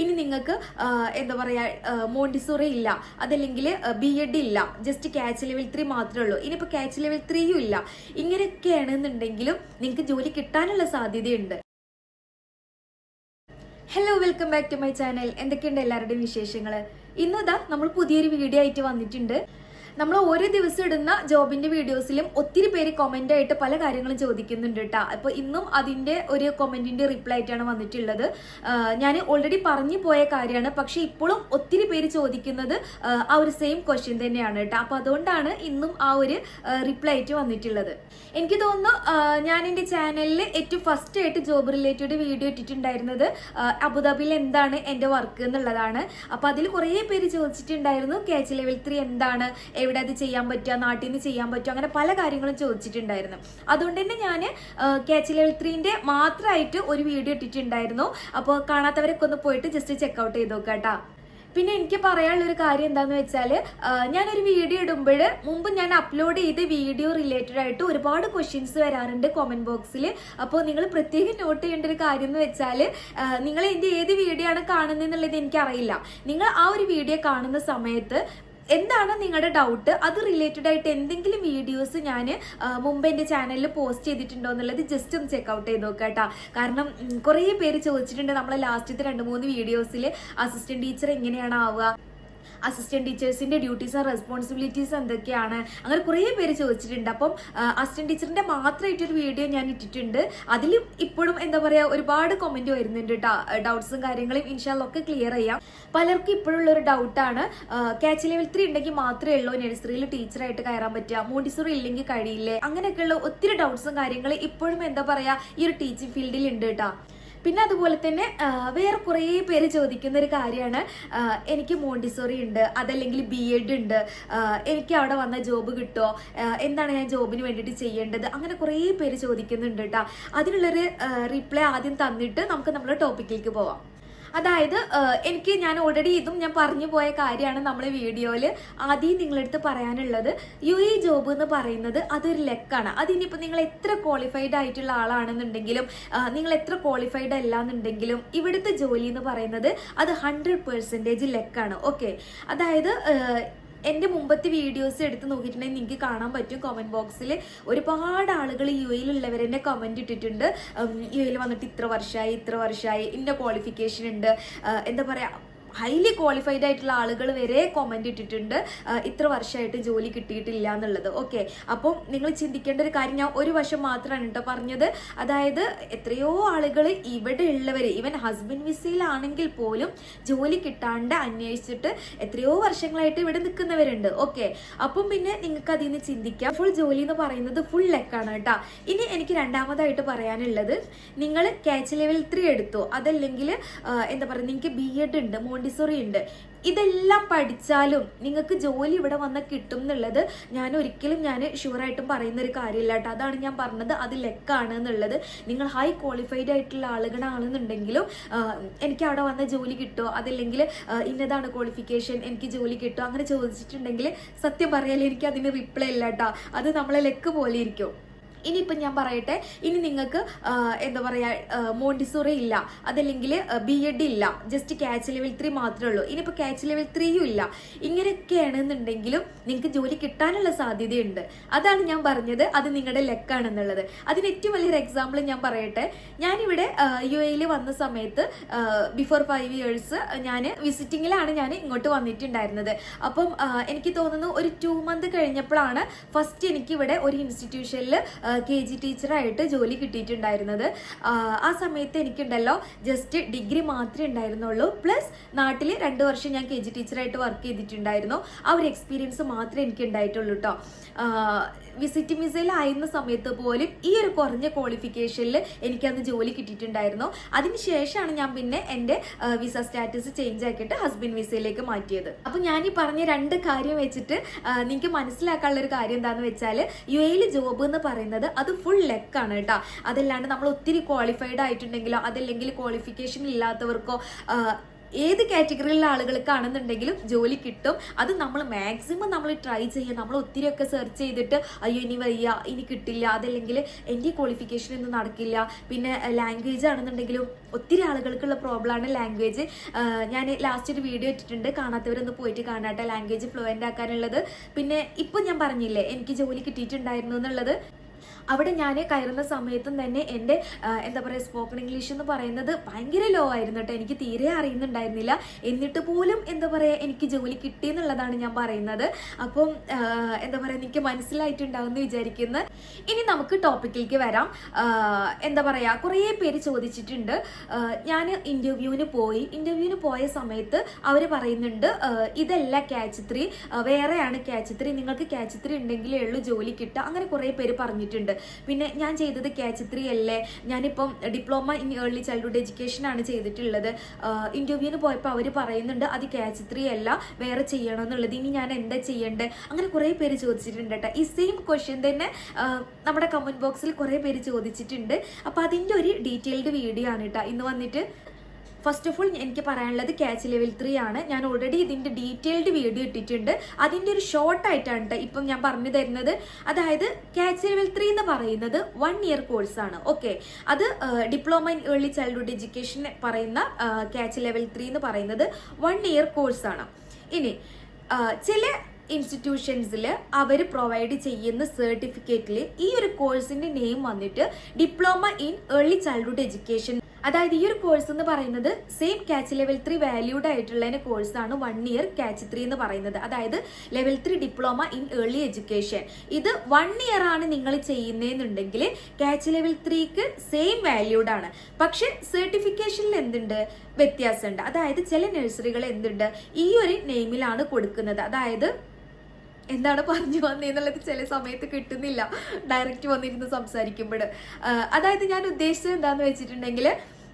ഇനി നിങ്ങൾക്ക് എന്താ പറയുക മോണ്ടിസോറി ഇല്ല. അതല്ലെങ്കിൽ ബി എഡ് ഇല്ല. ജസ്റ്റ് ക്യാച്ച് ലെവൽ ത്രീ മാത്രമേ ഉള്ളൂ. ഇനിയിപ്പോൾ ക്യാച്ച് ലെവൽ ത്രീയും ഇല്ല. ഇങ്ങനെയൊക്കെയാണെന്നുണ്ടെങ്കിലും നിങ്ങൾക്ക് ജോലി കിട്ടാനുള്ള സാധ്യതയുണ്ട്. Hello welcome back to my channel എന്തൊക്കെയുണ്ട് എല്ലാവരുടെയും വിശേഷങ്ങൾ ഇന്നതാ നമ്മൾ പുതിയൊരു വീഡിയോ ആയിട്ട് വന്നിട്ടുണ്ട്. നമ്മൾ ഒരു ദിവസം ഇടുന്ന ജോബിന്റെ വീഡിയോസിലും ഒത്തിരി പേര് കമന്റ് ആയിട്ട് പല കാര്യങ്ങളും ചോദിക്കുന്നുണ്ട് കേട്ടോ അപ്പൊ ഇന്നും അതിന്റെ ഒരു കമന്റിന്റെ റിപ്ലൈ ആയിട്ടാണ് വന്നിട്ടുള്ളത്. ഞാൻ ഓൾറെഡി പറഞ്ഞു പോയ കാര്യമാണ്. പക്ഷെ ഇപ്പോഴും ഒത്തിരി പേര് ചോദിക്കുന്നത് ആ, ഒരു സെയിം ക്വസ്റ്റ്യൻ തന്നെയാണ് കേട്ടോ അപ്പൊ അതുകൊണ്ടാണ് ഇന്നും ആ ഒരു റിപ്ലൈ ആയിട്ട് വന്നിട്ടുള്ളത്. എനിക്ക് തോന്നുന്നു ഞാൻ എന്റെ ചാനലിൽ ഏറ്റവും ഫസ്റ്റ് ആയിട്ട് ജോബ് റിലേറ്റഡ് വീഡിയോ ഇട്ടിട്ടുണ്ടായിരുന്നത് അബുദാബിയിൽ എന്താണ് എന്റെ വർക്ക് എന്നുള്ളതാണ്. അപ്പൊ അതിൽ കുറേ പേര് ചോദിച്ചിട്ടുണ്ടായിരുന്നു കാച്ച് ലെവൽ ത്രീ എന്താണ് എവിടെ അത് ചെയ്യാൻ പറ്റുക നാട്ടിൽ നിന്ന് ചെയ്യാൻ പറ്റുക അങ്ങനെ പല കാര്യങ്ങളും ചോദിച്ചിട്ടുണ്ടായിരുന്നു. അതുകൊണ്ട് തന്നെ ഞാൻ കാച്ച് ലെവൽ ത്രീന്റെ മാത്രമായിട്ട് ഒരു വീഡിയോ ഇട്ടിട്ടുണ്ടായിരുന്നു. അപ്പോൾ കാണാത്തവരൊക്കെ ഒന്ന് പോയിട്ട് ജസ്റ്റ് ചെക്കൗട്ട് ചെയ്ത് നോക്കാം കേട്ടോ. പിന്നെ എനിക്ക് പറയാനുള്ള ഒരു കാര്യം എന്താണെന്ന് വെച്ചാൽ ഞാനൊരു വീഡിയോ ഇടുമ്പോൾ മുമ്പ് ഞാൻ അപ്ലോഡ് ചെയ്ത വീഡിയോ റിലേറ്റഡ് ആയിട്ട് ഒരുപാട് ക്വസ്റ്റ്യൻസ് വരാറുണ്ട് കോമന്റ് ബോക്സിൽ അപ്പോൾ നിങ്ങൾ പ്രത്യേകം നോട്ട് ചെയ്യേണ്ട ഒരു കാര്യം എന്ന് വെച്ചാൽ നിങ്ങൾ എന്റെ ഏത് വീഡിയോ ആണ് കാണുന്നത് എന്നുള്ളത് എനിക്കറിയില്ല. നിങ്ങൾ ആ ഒരു വീഡിയോ കാണുന്ന സമയത്ത് എന്താണ് നിങ്ങളുടെ ഡൗട്ട് അത് റിലേറ്റഡ് ആയിട്ട് എന്തെങ്കിലും വീഡിയോസ് ഞാൻ മുമ്പ് എന്റെ ചാനലിൽ പോസ്റ്റ് ചെയ്തിട്ടുണ്ടോ എന്നുള്ളത് ജസ്റ്റ് ഒന്ന് ചെക്കൗട്ട് ചെയ്ത് നോക്കുക കേട്ടോ. കാരണം കുറേ പേര് ചോദിച്ചിട്ടുണ്ട് നമ്മളെ ലാസ്റ്റത്തെ രണ്ട് മൂന്ന് വീഡിയോസിൽ അസിസ്റ്റന്റ് ടീച്ചർ എങ്ങനെയാണ് ആവുക? അസിസ്റ്റന്റ് ടീച്ചേഴ്സിന്റെ ഡ്യൂട്ടീസ് ആൻഡ് റെസ്പോൺസിബിലിറ്റീസ് എന്തൊക്കെയാണ്? അങ്ങനെ കുറേ പേര് ചോദിച്ചിട്ടുണ്ട്. അപ്പം അസിസ്റ്റന്റ് ടീച്ചറിന്റെ മാത്രമായിട്ടൊരു വീഡിയോ ഞാൻ ഇട്ടിട്ടുണ്ട്. അതിൽ ഇപ്പോഴും എന്താ പറയാ ഒരുപാട് കമന്റ് വരുന്നുണ്ട് ഡൗട്ട്സും കാര്യങ്ങളും ഇൻഷാല്ലൊക്കെ ക്ലിയർ ചെയ്യാം. പലർക്കും ഇപ്പോഴുള്ള ഒരു ഡൗട്ടാണ് കാച്ച് ലെവൽ ത്രീ ഉണ്ടെങ്കിൽ മാത്രമേ ഉള്ളൂ നഴ്സറിയിൽ ടീച്ചറായിട്ട് കയറാൻ പറ്റുക. മോണ്ടിസറി ഇല്ലെങ്കിൽ കഴിയില്ലേ? അങ്ങനെയൊക്കെയുള്ള ഒത്തിരി ഡൗട്ട്സും കാര്യങ്ങളും ഇപ്പോഴും എന്താ പറയാ ഈ ഒരു ടീച്ചിങ് ഫീൽഡിൽ ഉണ്ട് കേട്ടോ പിന്നെ അതുപോലെ തന്നെ വേറെ കുറേ പേര് ചോദിക്കുന്ന ഒരു കാര്യമാണ്. എനിക്ക് മോണ്ടിസോറി ഉണ്ട് അതല്ലെങ്കിൽ ബി എഡ് ഉണ്ട് എനിക്ക് അവിടെ വന്ന ജോബ് കിട്ടുമോ എന്താണ് ഞാൻ ജോബിന് വേണ്ടിയിട്ട് ചെയ്യേണ്ടത്? അങ്ങനെ കുറേ പേര് ചോദിക്കുന്നുണ്ട് കേട്ടോ അതിനുള്ളൊരു റിപ്ലൈ ആദ്യം തന്നിട്ട് നമുക്ക് നമ്മുടെ ടോപ്പിക്കിലേക്ക് പോവാം. അതായത് എനിക്ക് ഞാൻ ഓൾറെഡി ഇതും ഞാൻ പറഞ്ഞു പോയ കാര്യമാണ് നമ്മൾ വീഡിയോയിൽ ആദ്യം നിങ്ങളെടുത്ത് പറയാനുള്ളത്. യു എ ജോബ് എന്ന് പറയുന്നത് അതൊരു ലെക്കാണ്. അതിനിപ്പോൾ നിങ്ങൾ എത്ര ക്വാളിഫൈഡ് ആയിട്ടുള്ള ആളാണെന്നുണ്ടെങ്കിലും നിങ്ങൾ എത്ര ക്വാളിഫൈഡ് അല്ല എന്നുണ്ടെങ്കിലും ഇവിടുത്തെ ജോലി എന്ന് പറയുന്നത് അത് ഹൺഡ്രഡ് പെർസെന്റേജ് ലെക്കാണ്. ഓക്കെ അതായത് എന്റെ മുമ്പത്തെ വീഡിയോസ് എടുത്ത് നോക്കിയിട്ടുണ്ടെങ്കിൽ നിങ്ങൾക്ക് കാണാൻ പറ്റും. കമന്റ് ബോക്സിൽ ഒരുപാട് ആളുകൾ യു എയിലുള്ളവർ തന്നെ കമന്റ് ഇട്ടിട്ടുണ്ട്. യു എയിൽ വന്നിട്ട് ഇത്ര വർഷമായി ഇത്ര വർഷമായി ഇന്ന ക്വാളിഫിക്കേഷൻ ഉണ്ട്. എന്താ പറയുക ഹൈലി ക്വാളിഫൈഡ് ആയിട്ടുള്ള ആളുകൾ വരെ കമന്റ് ഇട്ടിട്ടുണ്ട്. ഇത്ര വർഷമായിട്ട് ജോലി കിട്ടിയിട്ടില്ല എന്നുള്ളത്. ഓക്കെ അപ്പം നിങ്ങൾ ചിന്തിക്കേണ്ട ഒരു കാര്യം ഞാൻ ഒരു വശം മാത്രമാണ് കേട്ടോ പറഞ്ഞത്. അതായത് എത്രയോ ആളുകൾ ഇവിടെ ഉള്ളവർ ഈവൻ ഹസ്ബൻഡ് വിസയിലാണെങ്കിൽ പോലും ജോലി കിട്ടാണ്ട് അന്വേഷിച്ചിട്ട് എത്രയോ വർഷങ്ങളായിട്ട് ഇവിടെ നിൽക്കുന്നവരുണ്ട്. ഓക്കെ അപ്പം പിന്നെ നിങ്ങൾക്ക് അതിൽ നിന്ന് ചിന്തിക്കാം. ഫുൾ ജോലി എന്ന് പറയുന്നത് ഫുൾ ലെക്കാണ് കേട്ടോ ഇനി എനിക്ക് രണ്ടാമതായിട്ട് പറയാനുള്ളത് നിങ്ങൾ ക്യാച്ച് ലെവൽ ത്രീ എടുത്തോ? അതല്ലെങ്കിൽ എന്താ പറയുക നിങ്ങൾക്ക് ബി എഡ് ഉണ്ട്. മോണ്ടിസോറി ഉണ്ട്. ഇതെല്ലാം പഠിച്ചാലും നിങ്ങൾക്ക് ജോലി ഇവിടെ വന്ന് കിട്ടും എന്നുള്ളത് ഞാൻ ഒരിക്കലും ഞാൻ ഷുവറായിട്ടും പറയുന്ന ഒരു കാര്യമില്ല കേട്ടോ. അതാണ് ഞാൻ പറഞ്ഞത്. അത് ലെക്കാണ് എന്നുള്ളത്. നിങ്ങൾ ഹൈ ക്വാളിഫൈഡ് ആയിട്ടുള്ള ആളുകളാണെന്നുണ്ടെങ്കിലും എനിക്ക് അവിടെ വന്ന ജോലി കിട്ടുമോ അതല്ലെങ്കിൽ ഇന്നതാണ് ക്വാളിഫിക്കേഷൻ എനിക്ക് ജോലി കിട്ടുമോ അങ്ങനെ ചോദിച്ചിട്ടുണ്ടെങ്കിൽ സത്യം പറയാൻ എനിക്ക് അതിന് റിപ്ലൈ ഇല്ല കേട്ടോ. അത് നമ്മളെ ലെക്ക് പോലെ ഇരിക്കും. ഇനിയിപ്പം ഞാൻ പറയട്ടെ ഇനി നിങ്ങൾക്ക് എന്താ പറയുക മോണ്ടിസോറി ഇല്ല അതല്ലെങ്കിൽ ബി എഡ് ഇല്ല ജസ്റ്റ് ക്യാച്ച് ലെവൽ ത്രീ മാത്രമേ ഉള്ളൂ. ഇനിയിപ്പോൾ ക്യാച്ച് ലെവൽ ത്രീയും ഇല്ല. ഇങ്ങനെയൊക്കെയാണെന്നുണ്ടെങ്കിലും നിങ്ങൾക്ക് ജോലി കിട്ടാനുള്ള സാധ്യതയുണ്ട്. അതാണ് ഞാൻ പറഞ്ഞത് അത് നിങ്ങളുടെ ലെക്കാണെന്നുള്ളത്. അതിന് ഏറ്റവും വലിയൊരു എക്സാമ്പിൾ ഞാൻ പറയട്ടെ ഞാനിവിടെ യു എയിൽ വന്ന സമയത്ത് ബിഫോർ ഫൈവ് ഇയേഴ്സ് ഞാൻ വിസിറ്റിങ്ങിലാണ് ഞാൻ ഇങ്ങോട്ട് വന്നിട്ടുണ്ടായിരുന്നത്. അപ്പം എനിക്ക് തോന്നുന്നു ഒരു ടു മന്ത് കഴിഞ്ഞപ്പോഴാണ് ഫസ്റ്റ് എനിക്കിവിടെ ഒരു ഇൻസ്റ്റിറ്റ്യൂഷനിൽ കെ ജി ടീച്ചറായിട്ട് ജോലി കിട്ടിയിട്ടുണ്ടായിരുന്നത്. ആ, സമയത്ത് എനിക്കുണ്ടല്ലോ ജസ്റ്റ് ഡിഗ്രി മാത്രമേ ഉണ്ടായിരുന്നുള്ളൂ. പ്ലസ് നാട്ടിൽ രണ്ട് വർഷം ഞാൻ കെ ജി ടീച്ചറായിട്ട് വർക്ക് ചെയ്തിട്ടുണ്ടായിരുന്നു. ആ ഒരു എക്സ്പീരിയൻസ് മാത്രമേ എനിക്ക് ഉണ്ടായിട്ടുള്ളൂ കേട്ടോ വിസിറ്റ് വിസയിൽ ആയിരുന്ന സമയത്ത് പോലും ഈ ഒരു കുറഞ്ഞ ക്വാളിഫിക്കേഷനിൽ എനിക്കന്ന് ജോലി കിട്ടിയിട്ടുണ്ടായിരുന്നു. അതിനുശേഷമാണ് ഞാൻ പിന്നെ എന്റെ വിസ സ്റ്റാറ്റസ് ചേഞ്ച് ആക്കിയിട്ട് ഹസ്ബൻഡ് വിസയിലേക്ക് മാറ്റിയത്. അപ്പോൾ ഞാൻ ഈ പറഞ്ഞ രണ്ട് കാര്യം വെച്ചിട്ട് നിങ്ങൾക്ക് മനസ്സിലാക്കാനുള്ള ഒരു കാര്യം എന്താണെന്ന് വെച്ചാൽ യു എയിൽ ജോബ് എന്ന് പറയുന്നത് അത് ഫുൾ ലെക്കാണ് കേട്ടോ. അതല്ലാണ്ട് നമ്മൾ ഒത്തിരി ക്വാളിഫൈഡ് ആയിട്ടുണ്ടെങ്കിലോ അതല്ലെങ്കിൽ ക്വാളിഫിക്കേഷൻ ഇല്ലാത്തവർക്കോ ഏത് കാറ്റഗറിയിലുള്ള ആളുകൾക്കാണെന്നുണ്ടെങ്കിലും ജോലി കിട്ടും. അത് നമ്മൾ മാക്സിമം നമ്മൾ ട്രൈ ചെയ്യുക നമ്മൾ ഒത്തിരിയൊക്കെ സെർച്ച് ചെയ്തിട്ട് അയ്യോ ഇനി വയ്യ ഇനി കിട്ടില്ല. അതല്ലെങ്കിൽ എന്റെ ക്വാളിഫിക്കേഷൻ ഒന്നും നടക്കില്ല. പിന്നെ ലാംഗ്വേജ് ആണെന്നുണ്ടെങ്കിലും ഒത്തിരി ആളുകൾക്കുള്ള പ്രോബ്ലമാണ് ലാംഗ്വേജ് ഞാൻ ലാസ്റ്റ് ഒരു വീഡിയോ ഇട്ടിട്ടുണ്ട്. കാണാത്തവരൊന്ന് പോയിട്ട് കാണാട്ടെ. Language fluent ആക്കാനുള്ളത്. പിന്നെ ഇപ്പം ഞാൻ പറഞ്ഞില്ലേ എനിക്ക് ജോലി കിട്ടിയിട്ടുണ്ടായിരുന്നു എന്നുള്ളത്. അവിടെ ഞാൻ കയറുന്ന സമയത്തും തന്നെ എന്റെ എന്താ പറയുക സ്പോക്കൺ ഇംഗ്ലീഷ് എന്ന് പറയുന്നത് ഭയങ്കര ലോ ആയിരുന്നു കേട്ടോ. എനിക്ക് തീരെ അറിയുന്നുണ്ടായിരുന്നില്ല. എന്നിട്ട് പോലും എന്താ പറയുക എനിക്ക് ജോലി കിട്ടി എന്നുള്ളതാണ് ഞാൻ പറയുന്നത്. അപ്പം എന്താ പറയുക എനിക്ക് മനസ്സിലായിട്ടുണ്ടാവും എന്ന് വിചാരിക്കുന്നു. ഇനി നമുക്ക് ടോപ്പിക്കിലേക്ക് വരാം. എന്താ പറയുക കുറേ പേര് ചോദിച്ചിട്ടുണ്ട്. ഞാൻ ഇന്റർവ്യൂവിന് പോയി. ഇന്റർവ്യൂവിന് പോയ സമയത്ത് അവർ പറയുന്നുണ്ട് ഇതല്ല ക്യാച്ച് ത്രീ വേറെയാണ് ക്യാച്ച് ത്രീ നിങ്ങൾക്ക് ക്യാച്ച് ത്രീ ഉണ്ടെങ്കിലേ ഉള്ളൂ ജോലി കിട്ടുക. അങ്ങനെ കുറേ പേര് പറഞ്ഞിട്ടുണ്ട്. പിന്നെ ഞാൻ ചെയ്തത് ക്യാച്ച് ത്രീ അല്ലേ? ഞാനിപ്പം diploma in early childhood education ആണ് ചെയ്തിട്ടുള്ളത്. ഇന്റർവ്യൂവിന് പോയപ്പോൾ അവർ പറയുന്നുണ്ട് അത് ക്യാച്ച് ത്രീ അല്ല വേറെ ചെയ്യണം എന്നുള്ളത് ഇനി ഞാൻ എന്താ ചെയ്യേണ്ടത് അങ്ങനെ കുറേ പേര് ചോദിച്ചിട്ടുണ്ട് കേട്ടോ ഈ സെയിം ക്വസ്റ്റ്യൻ തന്നെ നമ്മുടെ കമന്റ് ബോക്സിൽ കുറേ പേര് ചോദിച്ചിട്ടുണ്ട്. അപ്പോൾ അതിന്റെ ഒരു ഡീറ്റെയിൽഡ് വീഡിയോ ആണ് കേട്ടോ ഇന്ന് വന്നിട്ട് ഫസ്റ്റ് ഓഫ് ഓൾ എനിക്ക് പറയാനുള്ളത് ക്യാച്ച് ലെവൽ ത്രീ ആണ്. ഞാൻ ഓൾറെഡി ഇതിന്റെ ഡീറ്റെയിൽഡ് വീഡിയോ ഇട്ടിട്ടുണ്ട്. അതിന്റെ ഒരു ഷോർട്ട് ആയിട്ടാണ് ഇപ്പം ഞാൻ പറഞ്ഞു തരുന്നത്. അതായത് ക്യാച്ച് ലെവൽ ത്രീ എന്ന് പറയുന്നത് വൺ ഇയർ കോഴ്സാണ് ഓക്കെ അത് diploma in early childhood education പറയുന്ന ക്യാച്ച് ലെവൽ ത്രീ എന്ന് പറയുന്നത് വൺ ഇയർ കോഴ്സാണ് ഇനി ചില ഇൻസ്റ്റിറ്റ്യൂഷൻസിൽ അവർ പ്രൊവൈഡ് ചെയ്യുന്ന സർട്ടിഫിക്കറ്റിൽ ഈ ഒരു കോഴ്സിന്റെ നെയിം വന്നിട്ട് diploma in early childhood education അതായത് ഈ ഒരു കോഴ്സ് എന്ന് പറയുന്നത് same catch level three valued ആയിട്ടുള്ള കോഴ്സാണ് വൺ ഇയർ ക്യാച്ച് ത്രീ എന്ന് പറയുന്നത്. അതായത് level three diploma in early education ഇത് വൺ ഇയർ ആണ് നിങ്ങൾ ചെയ്യുന്നതെന്നുണ്ടെങ്കിൽ ക്യാച്ച് ലെവൽ ത്രീക്ക് സെയിം വാല്യൂഡ് ആണ്. പക്ഷെ സർട്ടിഫിക്കേഷനിൽ എന്തുണ്ട്? വ്യത്യാസമുണ്ട്. അതായത് ചില നഴ്സറികൾ എന്തുണ്ട്? ഈ ഒരു നെയിമിലാണ് കൊടുക്കുന്നത്. അതായത് എന്താണ് പറഞ്ഞു വന്നതെന്നുള്ളത് ചില സമയത്ത് കിട്ടുന്നില്ല. ഡയറക്റ്റ് വന്നിരുന്ന് സംസാരിക്കുമ്പോൾ അതായത് ഞാൻ ഉദ്ദേശിച്ചത് എന്താന്ന് വെച്ചിട്ടുണ്ടെങ്കിൽ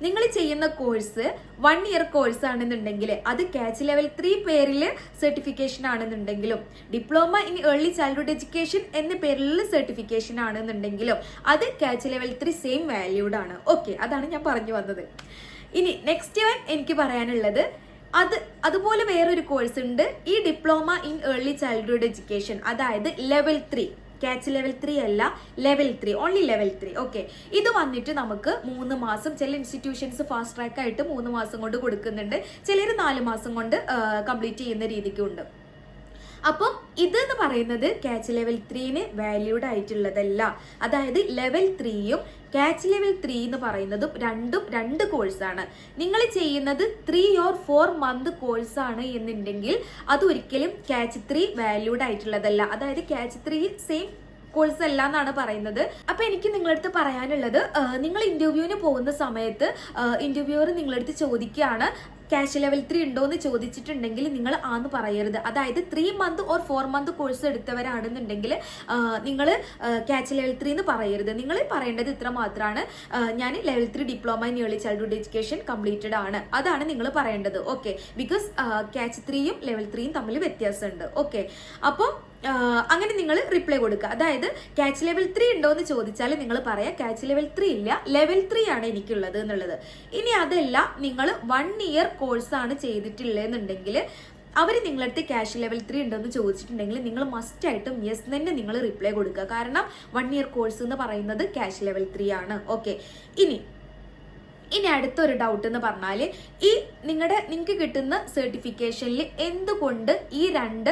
നിങ്ങൾ ചെയ്യുന്ന കോഴ്സ് വൺ ഇയർ കോഴ്സ് ആണെന്നുണ്ടെങ്കിൽ അത് കാച്ച് ലെവൽ ത്രീ പേരിൽ സർട്ടിഫിക്കേഷൻ ആണെന്നുണ്ടെങ്കിലും diploma in early childhood education എന്ന പേരിൽ സർട്ടിഫിക്കേഷൻ ആണെന്നുണ്ടെങ്കിലും അത് catch level three same valued ആണ്. ഓക്കെ അതാണ് ഞാൻ പറഞ്ഞു വന്നത്. ഇനി നെക്സ്റ്റ് വൺ എനിക്ക് പറയാനുള്ളത് അത് അതുപോലെ വേറൊരു കോഴ്സ് ഉണ്ട്. ഈ diploma in early childhood education അതായത് level three catch level three അല്ല level three only level three okay ഇത് വന്നിട്ട് നമുക്ക് മൂന്ന് മാസം ചില ഇൻസ്റ്റിറ്റ്യൂഷൻസ് ഫാസ്റ്റ് ട്രാക്ക് ആയിട്ട് മൂന്ന് മാസം കൊണ്ട് കൊടുക്കുന്നുണ്ട്. ചിലർ നാല് മാസം കൊണ്ട് കംപ്ലീറ്റ് ചെയ്യുന്ന രീതിക്കുണ്ട്. അപ്പം ഇതെന്ന് പറയുന്നത് ക്യാച്ച് ലെവൽ ത്രീന് വാല്യൂഡ് ആയിട്ടുള്ളതല്ല. അതായത് ലെവൽ ത്രീയും ക്യാച്ച് ലെവൽ ത്രീ എന്ന് പറയുന്നതും രണ്ടും രണ്ട് കോഴ്സാണ് നിങ്ങൾ ചെയ്യുന്നത് ത്രീ ഓർ ഫോർ മന്ത് കോഴ്സാണ് എന്നുണ്ടെങ്കിൽ അതൊരിക്കലും ക്യാച്ച് ത്രീ വാല്യൂഡ് ആയിട്ടുള്ളതല്ല. അതായത് ക്യാച്ച് ത്രീ സെയിം കോഴ്സ് അല്ല എന്നാണ് പറയുന്നത്. അപ്പൊ എനിക്ക് നിങ്ങളടുത്ത് പറയാനുള്ളത് നിങ്ങൾ ഇന്റർവ്യൂവിന് പോകുന്ന സമയത്ത് ഇന്റർവ്യൂവർ നിങ്ങളടുത്ത് ചോദിക്കുകയാണ് ക്യാഷ് ലെവൽ ത്രീ ഉണ്ടോ എന്ന് ചോദിച്ചിട്ടുണ്ടെങ്കിൽ നിങ്ങൾ ആന്ന് പറയരുത്. അതായത് three month or four month course എടുത്തവരാണെന്നുണ്ടെങ്കിൽ നിങ്ങൾ ക്യാച്ച് ലെവൽ ത്രീ എന്ന് പറയരുത്. നിങ്ങൾ പറയേണ്ടത് ഇത്ര മാത്രമാണ് ഞാൻ level three diploma in early childhood education completed ആണ്. അതാണ് നിങ്ങൾ പറയേണ്ടത്. ഓക്കെ ബിക്കോസ് ക്യാച്ച് ത്രീയും ലെവൽ ത്രീയും തമ്മിൽ വ്യത്യാസമുണ്ട്. ഓക്കെ അപ്പം അങ്ങനെ നിങ്ങൾ റിപ്ലൈ കൊടുക്കുക. അതായത് ക്യാച്ച് ലെവൽ ത്രീ ഉണ്ടോ എന്ന് ചോദിച്ചാൽ നിങ്ങൾ പറയാം ക്യാച്ച് ലെവൽ ത്രീ ഇല്ല ലെവൽ ത്രീ ആണ് എനിക്കുള്ളത് എന്നുള്ളത്. ഇനി അതല്ല നിങ്ങൾ വൺ ഇയർ കോഴ്സാണ് ചെയ്തിട്ടില്ലെന്നുണ്ടെങ്കിൽ അവർ നിങ്ങളടുത്ത് ക്യാഷ് ലെവൽ ത്രീ ഉണ്ടോയെന്ന് ചോദിച്ചിട്ടുണ്ടെങ്കിൽ നിങ്ങൾ മസ്റ്റ് ആയിട്ടും യെസ് തന്നെ നിങ്ങൾ റിപ്ലൈ കൊടുക്കുക. കാരണം വൺ ഇയർ കോഴ്സ് എന്ന് പറയുന്നത് ക്യാഷ് ലെവൽ ത്രീ ആണ്. ഓക്കെ ഇനി ഇനി അടുത്തൊരു ഡൗട്ട് എന്ന് പറഞ്ഞാൽ ഈ നിങ്ങളുടെ നിങ്ങൾക്ക് കിട്ടുന്ന സർട്ടിഫിക്കേഷനിൽ എന്തുകൊണ്ട് ഈ രണ്ട്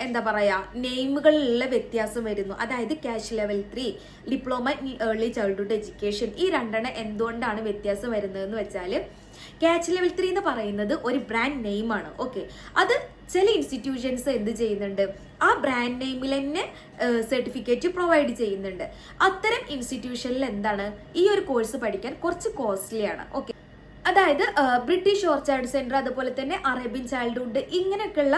എന്താ പറയുക നെയിമുകളിലുള്ള വ്യത്യാസം വരുന്നു? അതായത് cash level three diploma in early childhood education ഈ രണ്ടെണ്ണം എന്തുകൊണ്ടാണ് വ്യത്യാസം വരുന്നതെന്ന് വെച്ചാൽ ക്യാച്ച് ലെവൽ ത്രീ എന്ന് പറയുന്നത് ഒരു ബ്രാൻഡ് നെയിമാണ് ഓക്കെ അത് ചില ഇൻസ്റ്റിറ്റ്യൂഷൻസ് എന്ത് ചെയ്യുന്നുണ്ട്? ആ ബ്രാൻഡ് നെയിമിൽ തന്നെ സർട്ടിഫിക്കറ്റ് പ്രൊവൈഡ് ചെയ്യുന്നുണ്ട്. അത്തരം ഇൻസ്റ്റിറ്റ്യൂഷനിൽ എന്താണ്? ഈ ഒരു കോഴ്സ് പഠിക്കാൻ കുറച്ച് കോസ്റ്റ്ലിയാണ് ഓക്കെ അതായത് ബ്രിട്ടീഷ് ഓർച്ചാർഡ് സെന്റർ അതുപോലെ തന്നെ അറേബ്യൻ ചൈൽഡ്ഹുഡ് ഇങ്ങനെയൊക്കെയുള്ള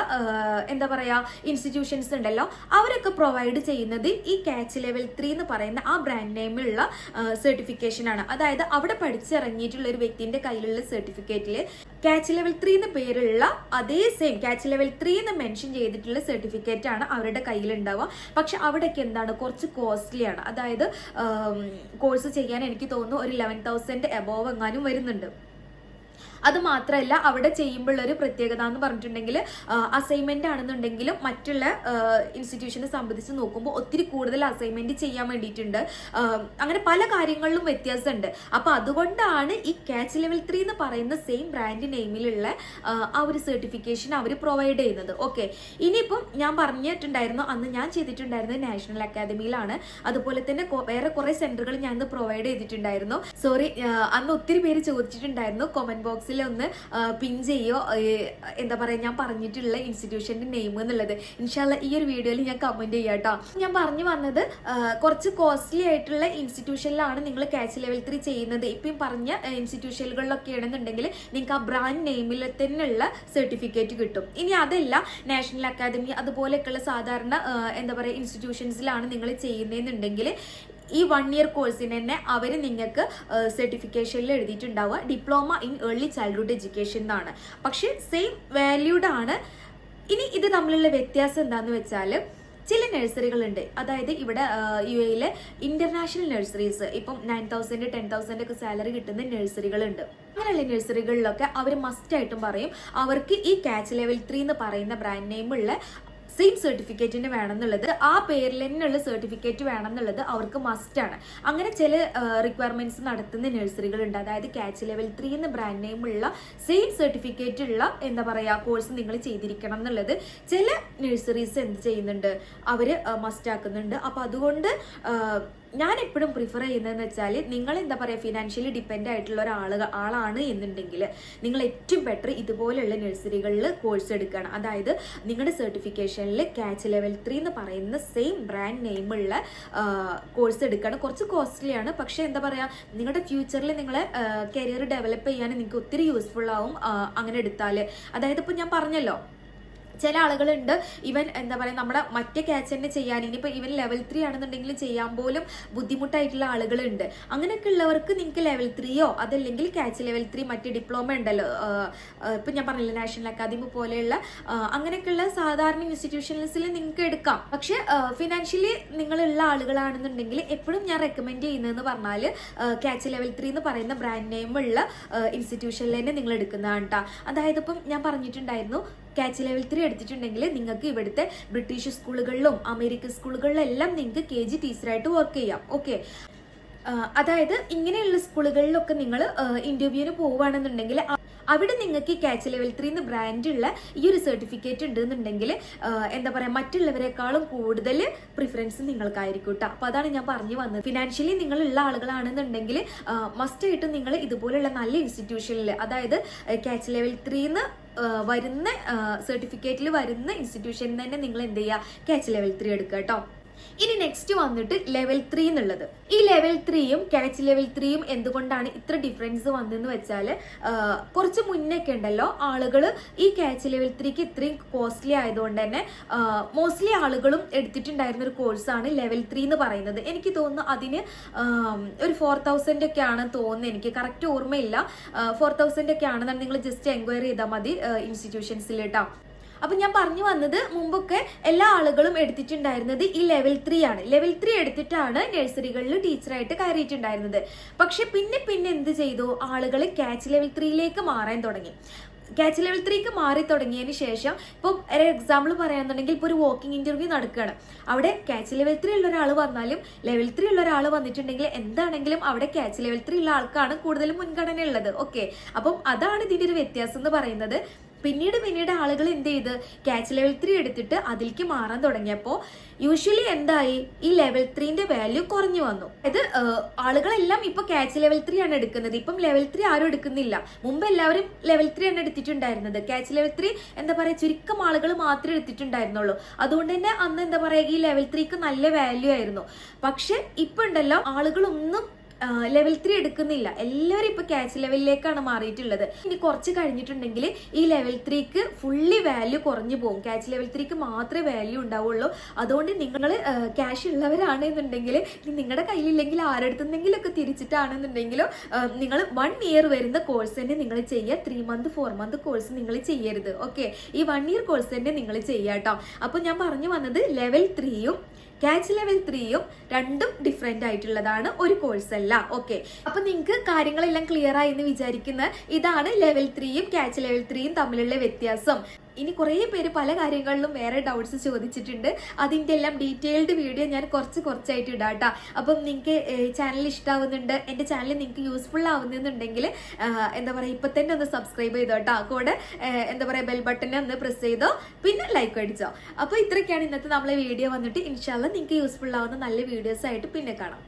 എന്താ പറയാ ഇൻസ്റ്റിറ്റ്യൂഷൻസ് ഉണ്ടല്ലോ. അവരൊക്കെ പ്രൊവൈഡ് ചെയ്യുന്നത് ഈ കാച്ച് ലെവൽ ത്രീ എന്ന് പറയുന്ന ആ ബ്രാൻഡ് നെയിമിലുള്ള സർട്ടിഫിക്കേഷൻ ആണ്. അതായത് അവിടെ പഠിച്ചിറങ്ങിയിട്ടുള്ള ഒരു വ്യക്തിന്റെ കയ്യിലുള്ള സർട്ടിഫിക്കറ്റിൽ കാച്ച് ലെവൽ ത്രീ എന്ന് പേരുള്ള അതേ സെയിം കാച്ച് ലെവൽ ത്രീ എന്ന് മെൻഷൻ ചെയ്തിട്ടുള്ള സർട്ടിഫിക്കറ്റ് ആണ് അവരുടെ കയ്യിൽ ഉണ്ടാവുക പക്ഷെ അവിടെയൊക്കെ എന്താണ് കുറച്ച് കോസ്റ്റ്ലി ആണ്. അതായത് കോഴ്സ് ചെയ്യാൻ എനിക്ക് തോന്നുന്നു ഒരു ലെവൻ തൗസൻഡ് എബോവ് എങ്ങാനും വരുന്നുണ്ട്. അത് മാത്രമല്ല അവിടെ ചെയ്യുമ്പോഴുള്ള ഒരു പ്രത്യേകത എന്ന് പറഞ്ഞിട്ടുണ്ടെങ്കിൽ അസൈൻമെന്റ് ആണെന്നുണ്ടെങ്കിലും മറ്റുള്ള ഇൻസ്റ്റിറ്റ്യൂഷനെ സംബന്ധിച്ച് നോക്കുമ്പോൾ ഒത്തിരി കൂടുതൽ അസൈൻമെന്റ് ചെയ്യാൻ വേണ്ടിയിട്ടുണ്ട്. അങ്ങനെ പല കാര്യങ്ങളിലും വ്യത്യാസമുണ്ട്. അപ്പൊ അതുകൊണ്ടാണ് ഈ കാച്ച് ലെവൽ ത്രീ എന്ന് പറയുന്ന സെയിം ബ്രാൻഡ് നെയിമിലുള്ള ആ, ഒരു സർട്ടിഫിക്കേഷൻ അവർ പ്രൊവൈഡ് ചെയ്യുന്നത്. ഓക്കെ ഇനിയിപ്പം ഞാൻ പറഞ്ഞിട്ടുണ്ടായിരുന്നു അന്ന് ഞാൻ ചെയ്തിട്ടുണ്ടായിരുന്നത് നാഷണൽ അക്കാദമിയിലാണ് അതുപോലെ തന്നെ വേറെ കുറെ സെന്ററുകൾ ഞാൻ ഇന്ന് പ്രൊവൈഡ് ചെയ്തിട്ടുണ്ടായിരുന്നു. സോറി അന്ന് ഒത്തിരി പേര് ചോദിച്ചിട്ടുണ്ടായിരുന്നു കമന്റ് ബോക്സിൽ ഒന്ന് പിൻ ചെയ്യോ? എന്താ പറയുക ഞാൻ പറഞ്ഞിട്ടുള്ള ഇൻസ്റ്റിറ്റ്യൂഷന്റെ നെയിം എന്നുള്ളത്. ഇൻഷാല്ല ഈ ഒരു വീഡിയോയിൽ ഞാൻ കമന്റ് ചെയ്യാം കേട്ടോ ഞാൻ പറഞ്ഞു വന്നത് കുറച്ച് കോസ്റ്റ്ലി ആയിട്ടുള്ള ഇൻസ്റ്റിറ്റ്യൂഷനിലാണ് നിങ്ങൾ കാച്ച് ലെവൽ ത്രീ ചെയ്യുന്നത്. ഇപ്പം പറഞ്ഞ ഇൻസ്റ്റിറ്റ്യൂഷനുകളിലൊക്കെ ആണെന്നുണ്ടെങ്കിൽ നിങ്ങൾക്ക് ആ ബ്രാൻഡ് നെയിമിൽ തന്നെയുള്ള സർട്ടിഫിക്കറ്റ് കിട്ടും. ഇനി അതല്ല നാഷണൽ അക്കാദമി അതുപോലെയൊക്കെയുള്ള സാധാരണ എന്താ പറയുക ഇൻസ്റ്റിറ്റ്യൂഷൻസിലാണ് നിങ്ങൾ ചെയ്യുന്നതെന്നുണ്ടെങ്കിൽ ഈ വൺ ഇയർ കോഴ്സിന് തന്നെ അവർ നിങ്ങൾക്ക് സർട്ടിഫിക്കേഷനിൽ എഴുതിയിട്ടുണ്ടാവുക. Diploma in early childhood education എന്നാണ് പക്ഷേ സെയിം വാല്യൂഡ് ആണ് ഇനി ഇത് തമ്മിലുള്ള വ്യത്യാസം എന്താണെന്ന് വെച്ചാൽ ചില നഴ്സറികളുണ്ട്. അതായത് ഇവിടെ യു എയിലെ ഇന്റർനാഷണൽ നഴ്സറീസ് ഇപ്പം നയൻ തൗസൻഡ് ടെൻ തൗസൻഡ് ഒക്കെ സാലറി കിട്ടുന്ന നഴ്സറികളുണ്ട്. അങ്ങനെയുള്ള നഴ്സറികളിലൊക്കെ അവർ മസ്റ്റായിട്ടും പറയും. അവർക്ക് ഈ കാച്ച് ലെവൽ ത്രീ എന്ന് പറയുന്ന ബ്രാൻഡ് നെയിമുള്ള സെയിം സർട്ടിഫിക്കറ്റിന് വേണമെന്നുള്ളത് ആ പേരിൽ തന്നെയുള്ള സർട്ടിഫിക്കറ്റ് വേണമെന്നുള്ളത് അവർക്ക് മസ്റ്റാണ് അങ്ങനെ ചില റിക്വയർമെന്റ്സ് നടത്തുന്ന നഴ്സറികളുണ്ട് അതായത് കാച്ച് ലെവൽ ത്രീ എന്ന ബ്രാൻഡ് നെയിമുള്ള സെയിം സർട്ടിഫിക്കറ്റ് ഉള്ള എന്താ പറയുക കോഴ്സ് നിങ്ങൾ ചെയ്തിരിക്കണം എന്നുള്ളത് ചില നഴ്സറീസ് എന്ത് ചെയ്യുന്നുണ്ട്? അവർ മസ്റ്റാക്കുന്നുണ്ട് അപ്പോൾ അതുകൊണ്ട് ഞാൻ എപ്പോഴും പ്രിഫർ ചെയ്യുന്നതെന്ന് വെച്ചാൽ നിങ്ങൾ എന്താ പറയുക ഫിനാൻഷ്യലി ഡിപ്പെൻഡ് ആയിട്ടുള്ള ഒരാൾ ആളാണ് എന്നുണ്ടെങ്കിൽ നിങ്ങൾ ഏറ്റവും ബെറ്റർ ഇതുപോലെയുള്ള നഴ്സറികളിൽ കോഴ്സ് എടുക്കണം. അതായത് നിങ്ങളുടെ സർട്ടിഫിക്കേഷനിൽ കാച്ച് ലെവൽ ത്രീ എന്ന് പറയുന്ന സെയിം ബ്രാൻഡ് നെയിമുള്ള കോഴ്സ് എടുക്കണം. കുറച്ച് കോസ്റ്റ്ലിയാണ് പക്ഷേ എന്താ പറയുക നിങ്ങളുടെ ഫ്യൂച്ചറിൽ നിങ്ങളെ കരിയർ ഡെവലപ്പ് ചെയ്യാൻ നിങ്ങൾക്ക് ഒത്തിരി യൂസ്ഫുൾ ആവും അങ്ങനെ എടുത്താൽ അതായത് ഇപ്പോൾ ഞാൻ പറഞ്ഞല്ലോ ചില ആളുകളുണ്ട്. ഇവൻ എന്താ പറയുക നമ്മുടെ മറ്റേ ക്യാച്ച് തന്നെ ചെയ്യാൻ. ഇനിയിപ്പോൾ ഇവൻ ലെവൽ ത്രീ ആണെന്നുണ്ടെങ്കിലും ചെയ്യാൻ പോലും ബുദ്ധിമുട്ടായിട്ടുള്ള ആളുകളുണ്ട്. അങ്ങനെയൊക്കെ ഉള്ളവർക്ക് നിങ്ങൾക്ക് ലെവൽ ത്രീയോ അതല്ലെങ്കിൽ ക്യാച്ച് ലെവൽ ത്രീ മറ്റ് ഡിപ്ലോമ ഉണ്ടല്ലോ ഇപ്പം ഞാൻ പറഞ്ഞില്ല നാഷണൽ അക്കാദമി പോലെയുള്ള അങ്ങനെയൊക്കെയുള്ള സാധാരണ ഇൻസ്റ്റിറ്റ്യൂഷൻസിൽ നിങ്ങൾക്ക് എടുക്കാം. പക്ഷെ ഫിനാൻഷ്യലി നിങ്ങളുള്ള ആളുകളാണെന്നുണ്ടെങ്കിൽ എപ്പോഴും ഞാൻ റെക്കമെൻഡ് ചെയ്യുന്നതെന്ന് പറഞ്ഞാൽ ക്യാച്ച് ലെവൽ ത്രീ എന്ന് പറയുന്ന ബ്രാൻഡ് നെയിമുള്ള ഇൻസ്റ്റിറ്റ്യൂഷനിൽ തന്നെ നിങ്ങൾ എടുക്കുന്നതാണ് കേട്ടോ അതായത് ഇപ്പം ഞാൻ പറഞ്ഞിട്ടുണ്ടായിരുന്നു കാച്ച് ലെവൽ ത്രീ എടുത്തിട്ടുണ്ടെങ്കിൽ നിങ്ങൾക്ക് ഇവിടുത്തെ ബ്രിട്ടീഷ് സ്കൂളുകളിലും അമേരിക്കൻ സ്കൂളുകളിലെല്ലാം നിങ്ങൾക്ക് കെ ജി ടീച്ചറായിട്ട് വർക്ക് ചെയ്യാം. ഓക്കെ അതായത് ഇങ്ങനെയുള്ള സ്കൂളുകളിലൊക്കെ നിങ്ങൾ ഇന്റർവ്യൂവിന് പോവുകയാണെന്നുണ്ടെങ്കിൽ അവിടെ നിങ്ങൾക്ക് ഈ കാച്ച് ലെവൽ ത്രീ എന്ന് ബ്രാൻഡുള്ള ഈ ഒരു സർട്ടിഫിക്കറ്റ് ഉണ്ടെന്നുണ്ടെങ്കിൽ എന്താ പറയുക മറ്റുള്ളവരെക്കാളും കൂടുതൽ പ്രിഫറൻസ് നിങ്ങൾക്കായിരിക്കും കേട്ടോ അപ്പോൾ അതാണ് ഞാൻ പറഞ്ഞു വന്നത്. ഫിനാൻഷ്യലി നിങ്ങളുള്ള ആളുകളാണെന്നുണ്ടെങ്കിൽ മസ്റ്റായിട്ടും നിങ്ങൾ ഇതുപോലുള്ള നല്ല ഇൻസ്റ്റിറ്റ്യൂഷനിൽ അതായത് കാച്ച് ലെവൽ ത്രീന്ന് വരുന്ന സർട്ടിഫിക്കറ്റിൽ വരുന്ന ഇൻസ്റ്റിറ്റ്യൂഷനിൽ തന്നെ നിങ്ങൾ എന്ത് ചെയ്യുക കാച്ച് ലെവൽ ത്രീ എടുക്കുക കേട്ടോ ഇനി നെക്സ്റ്റ് വന്നിട്ട് ലെവൽ ത്രീ എന്നുള്ളത്. ഈ ലെവൽ ത്രീയും കാച്ച് ലെവൽ ത്രീയും എന്തുകൊണ്ടാണ് ഇത്ര ഡിഫറൻസ് വന്നതെന്ന് വെച്ചാൽ കുറച്ച് മുന്നൊക്കെ ഉണ്ടല്ലോ ആളുകൾ ഈ കാച്ച് ലെവൽ ത്രീക്ക് ഇത്രയും കോസ്റ്റ്ലി ആയതുകൊണ്ട് തന്നെ മോസ്റ്റ്ലി ആളുകളും എടുത്തിട്ടുണ്ടായിരുന്ന ഒരു കോഴ്സാണ് ലെവൽ ത്രീ എന്ന് പറയുന്നത്. എനിക്ക് തോന്നുന്നു അതിന് ഒരു ഫോർ തൗസൻഡ് ഒക്കെ ആണ് തോന്നുന്നത് എനിക്ക് കറക്റ്റ് ഓർമ്മയില്ല. ഫോർ തൗസൻഡ് ഒക്കെ ആണെന്നാണ് നിങ്ങൾ ജസ്റ്റ് എൻക്വയറി ചെയ്താൽ മതി ഇൻസ്റ്റിറ്റ്യൂഷൻസിൽ കേട്ടോ അപ്പൊ ഞാൻ പറഞ്ഞു വന്നത് മുമ്പൊക്കെ എല്ലാ ആളുകളും എടുത്തിട്ടുണ്ടായിരുന്നത് ഈ ലെവൽ ത്രീ ആണ്. ലെവൽ ത്രീ എടുത്തിട്ടാണ് നഴ്സറികളിൽ ടീച്ചറായിട്ട് കയറിയിട്ടുണ്ടായിരുന്നത്. പക്ഷെ പിന്നെ പിന്നെ എന്ത് ചെയ്തു? ആളുകൾ ക്യാച്ച് ലെവൽ ത്രീയിലേക്ക് മാറാൻ തുടങ്ങി. ക്യാച്ച് ലെവൽ ത്രീക്ക് മാറി തുടങ്ങിയതിന് ശേഷം ഇപ്പം ഒരു എക്സാമ്പിൾ പറയാന്നുണ്ടെങ്കിൽ ഇപ്പോൾ ഒരു വാക്കിംഗ് ഇന്റർവ്യൂ നടക്കുകയാണ്. അവിടെ ക്യാച്ച് ലെവൽ ത്രീ ഉള്ള ഒരാൾ വന്നാലും ലെവൽ ത്രീ ഉള്ള ഒരാൾ വന്നിട്ടുണ്ടെങ്കിൽ എന്താണെങ്കിലും അവിടെ ക്യാച്ച് ലെവൽ ത്രീ ഉള്ള ആൾക്കാണ് കൂടുതൽ മുൻഗണന ഉള്ളത് ഓക്കെ അപ്പം അതാണ് ഇതിന്റെ ഒരു വ്യത്യാസം എന്ന് പറയുന്നത്. പിന്നീട് പിന്നീട് ആളുകൾ എന്ത് ചെയ്ത്? ക്യാച്ച് ലെവൽ ത്രീ എടുത്തിട്ട് അതിലേക്ക് മാറാൻ തുടങ്ങിയപ്പോൾ യൂഷ്വലി എന്തായി? ഈ ലെവൽ ത്രീന്റെ വാല്യൂ കുറഞ്ഞു വന്നു. അതായത് ആളുകളെല്ലാം ഇപ്പൊ ക്യാച്ച് ലെവൽ ത്രീ ആണ് എടുക്കുന്നത്. ഇപ്പം ലെവൽ ത്രീ ആരും എടുക്കുന്നില്ല. മുമ്പ് എല്ലാവരും ലെവൽ ത്രീ ആണ് എടുത്തിട്ടുണ്ടായിരുന്നത്. ക്യാച്ച് ലെവൽ ത്രീ എന്താ പറയുക ചുരുക്കം ആളുകൾ മാത്രമേ എടുത്തിട്ടുണ്ടായിരുന്നുള്ളൂ. അതുകൊണ്ട് തന്നെ അന്ന് എന്താ പറയുക ഈ ലെവൽ ത്രീക്ക് നല്ല വാല്യൂ ആയിരുന്നു. പക്ഷെ ഇപ്പൊ ഉണ്ടല്ലോ ആളുകളൊന്നും ലെവൽ ത്രീ എടുക്കുന്നില്ല. എല്ലാവരും ഇപ്പൊ ക്യാച്ച് ലെവലിലേക്കാണ് മാറിയിട്ടുള്ളത്. ഇനി കുറച്ച് കഴിഞ്ഞിട്ടുണ്ടെങ്കിൽ ഈ ലെവൽ ത്രീക്ക് ഫുള്ളി വാല്യൂ കുറഞ്ഞു പോകും. ക്യാച്ച് ലെവൽ ത്രീക്ക് മാത്രമേ വാല്യൂ ഉണ്ടാവുള്ളൂ. അതുകൊണ്ട് നിങ്ങൾ ക്യാഷ് ഉള്ളവരാണ് എന്നുണ്ടെങ്കിൽ നിങ്ങളുടെ കയ്യിലില്ലെങ്കിൽ ആരെടുത്തുന്നെങ്കിലൊക്കെ തിരിച്ചിട്ടാണെന്നുണ്ടെങ്കിലോ നിങ്ങൾ വൺ ഇയർ വരുന്ന കോഴ്സ് തന്നെ നിങ്ങൾ ചെയ്യുക. Three month four month course നിങ്ങൾ ചെയ്യരുത്. ഓക്കെ ഈ വൺ ഇയർ കോഴ്സ് തന്നെ നിങ്ങൾ ചെയ്യാട്ടോ. കേട്ടോ അപ്പോൾ ഞാൻ പറഞ്ഞു വന്നത് ലെവൽ ത്രീയും ക്യാച്ച് ലെവൽ ത്രീയും രണ്ടും ഡിഫറെന്റ് ആയിട്ടുള്ളതാണ് ഒരു കോഴ്സ് അല്ല. ഓക്കെ അപ്പൊ നിങ്ങൾക്ക് കാര്യങ്ങളെല്ലാം ക്ലിയർ ആയി എന്ന് വിചാരിക്കുന്ന ഇതാണ് ലെവൽ ത്രീയും ക്യാച്ച് ലെവൽ ത്രീയും തമ്മിലുള്ള വ്യത്യാസം. ഇനി കുറേ പേര് പല കാര്യങ്ങളിലും വേറെ ഡൗട്ട്സ് ചോദിച്ചിട്ടുണ്ട്. അതിന്റെ എല്ലാം ഡീറ്റെയിൽഡ് വീഡിയോ ഞാൻ കുറച്ച് കുറച്ചായിട്ട് ഇടാം കേട്ടോ അപ്പം നിങ്ങൾക്ക് ചാനൽ ഇഷ്ടാവുന്നുണ്ട് എന്റെ ചാനൽ നിങ്ങൾക്ക് യൂസ്ഫുൾ ആവുന്നുണ്ടെങ്കിൽ എന്താ പറയുക ഇപ്പം തന്നെ ഒന്ന് സബ്സ്ക്രൈബ് ചെയ്തോ കേട്ടോ കൂടെ എന്താ പറയുക ബെൽ ബട്ടനെ ഒന്ന് പ്രസ് ചെയ്തോ പിന്നെ ലൈക്ക് അടിച്ചോ. അപ്പോൾ ഇത്രയൊക്കെയാണ് ഇന്നത്തെ നമ്മളെ വീഡിയോ വന്നിട്ട്. ഇൻഷാല്ല നിങ്ങൾക്ക് യൂസ്ഫുൾ ആവുന്ന നല്ല വീഡിയോസ് ആയിട്ട് പിന്നെ കാണാം.